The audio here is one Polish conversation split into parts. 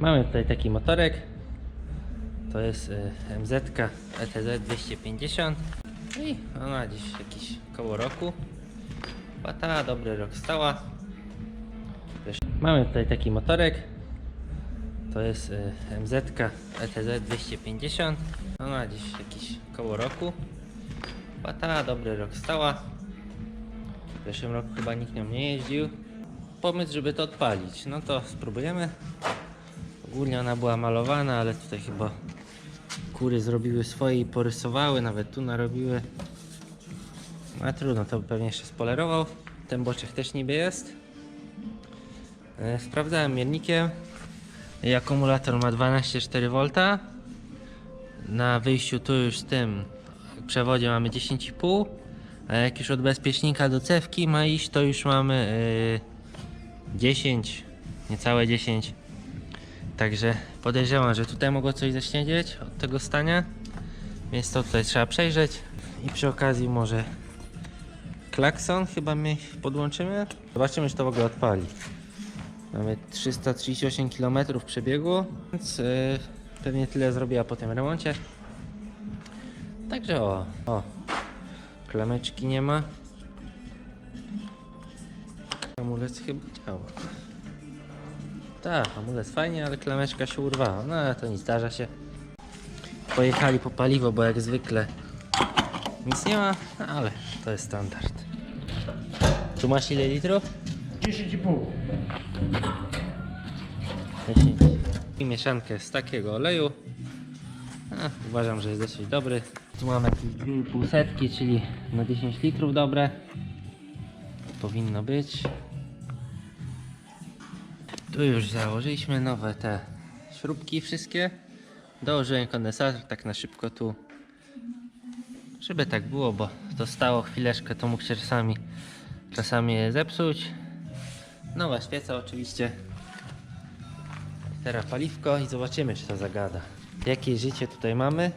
Mamy tutaj taki motorek. To jest MZ ETZ 250. No I ona ma gdzieś jakieś koło roku. Łata, dobry rok stała. Mamy tutaj taki motorek. To jest MZ ETZ 250. Ona ma gdzieś jakieś koło roku. Łata, dobry rok stała. W zeszłym roku chyba nikt nią nie jeździł. Pomysł, żeby to odpalić. No to spróbujemy. Ogólnie ona była malowana, ale tutaj chyba kury zrobiły swoje i porysowały, nawet tu narobiły. No ale trudno, to pewnie jeszcze spolerował. Ten boczek też niby jest. E, Sprawdzałem miernikiem i akumulator ma 12,4V. Na wyjściu tu już z tym przewodzie mamy 10,5. A jak już od bezpiecznika do cewki ma iść, to już mamy yy, 10, niecałe 10. Także podejrzewam, że tutaj mogło coś zaśniedzieć od tego stania. Więc to tutaj trzeba przejrzeć. I przy okazji może klakson chyba my podłączymy. Zobaczymy, czy to w ogóle odpali. Mamy 338 km przebiegu, więc yy, pewnie tyle zrobiła po tym remoncie. Także o, o, klameczki nie ma. Hamulec chyba działa. Tak, hamulec fajnie, ale klameczka się urwała. No ale to nic, zdarza się. Pojechali po paliwo, bo jak zwykle nic nie ma, no, ale to jest standard. Tu masz ile litrów? 10,5. 10. I mieszankę z takiego oleju. A, uważam, że jest dosyć dobry. Tu mamy jakieś 2,5 setki, czyli na 10 litrów dobre. Powinno być. Tu już założyliśmy nowe te śrubki wszystkie. Dołożyłem kondensator tak na szybko tu. Żeby tak było, bo to stało chwileczkę, to mógł się czasami, czasami zepsuć. Nowa świeca oczywiście. Teraz paliwko i zobaczymy, czy to zagada. Jakie życie tutaj mamy?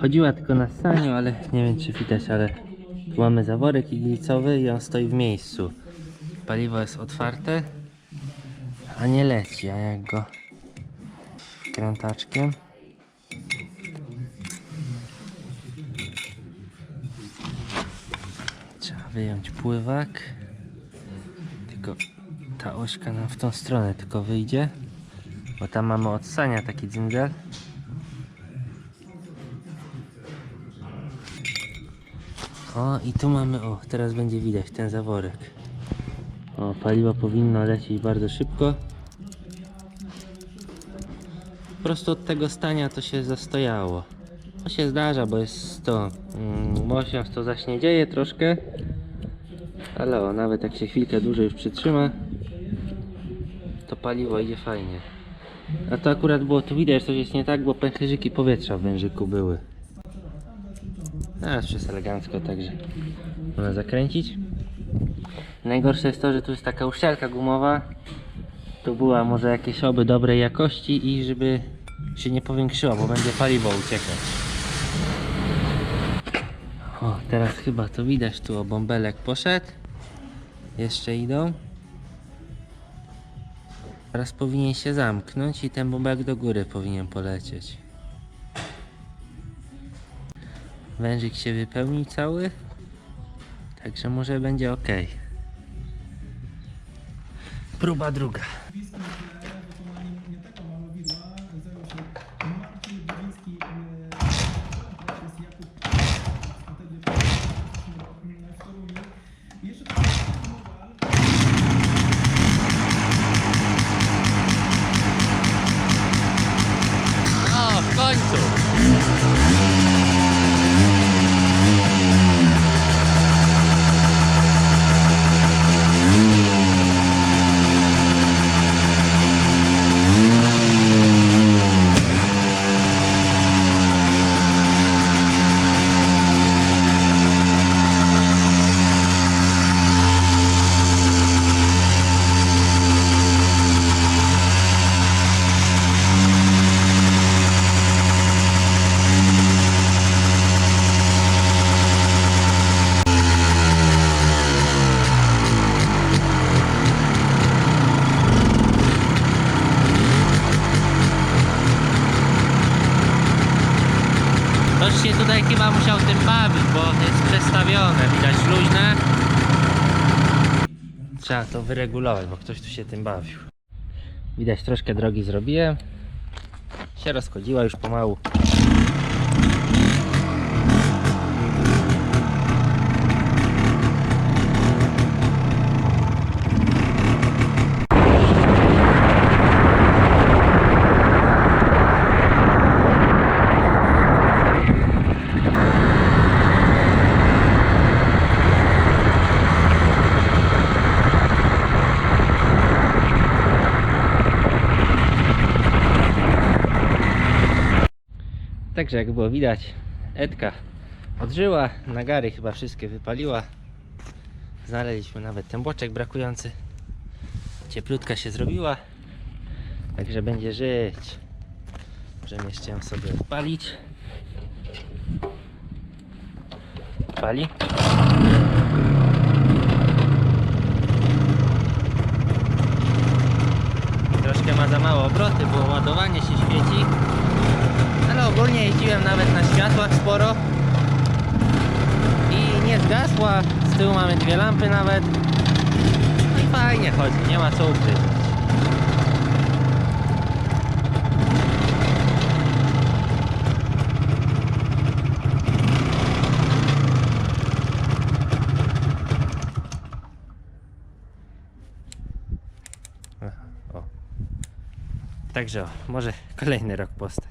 Chodziła tylko na saniu, ale nie wiem czy widać, ale tu mamy zaworek iglicowy i on stoi w miejscu. Paliwo jest otwarte, a nie leci, a jak go krętaczkiem. Trzeba wyjąć pływak. Tylko ta ośka nam w tą stronę tylko wyjdzie bo tam mamy od sania taki dzyndel O, i tu mamy, o, teraz będzie widać ten zaworek. O, paliwo powinno lecieć bardzo szybko. Po prostu od tego stania to się zastojało. To się zdarza, bo jest to mm, mosiąc, to zaśnie dzieje troszkę. Ale o, nawet jak się chwilkę dłużej już przytrzyma, to paliwo idzie fajnie. A to akurat było, tu widać, że coś jest nie tak, bo pęcherzyki powietrza w wężyku były. Teraz jest elegancko, także można zakręcić. Najgorsze jest to, że tu jest taka uszczelka gumowa. Tu była może jakieś oby dobrej jakości i żeby się nie powiększyła, bo będzie paliwo uciekać. O, teraz chyba to widać, tu o bąbelek poszedł. Jeszcze idą. Teraz powinien się zamknąć i ten bobek do góry powinien polecieć. Wężyk się wypełni cały. Także może będzie ok. Próba druga. Tyle, wykonanie się tutaj chyba musiał tym bawić, bo jest przestawione, widać luźne. Trzeba to wyregulować, bo ktoś tu się tym bawił. Widać troszkę drogi zrobiłem. Się rozchodziła już pomału. Także jak było widać, Edka odżyła, nagary chyba wszystkie wypaliła. Znaleźliśmy nawet ten boczek brakujący. Cieplutka się zrobiła, także będzie żyć. Możemy jeszcze ją sobie odpalić. Pali. Troszkę ma za mało obroty, bo ładowanie się świeci. Jeździłem nawet na światłach sporo i nie zgasła. Z tyłu mamy dwie lampy nawet. No i fajnie chodzi, nie ma co ukryć. Także o, może kolejny rok postać.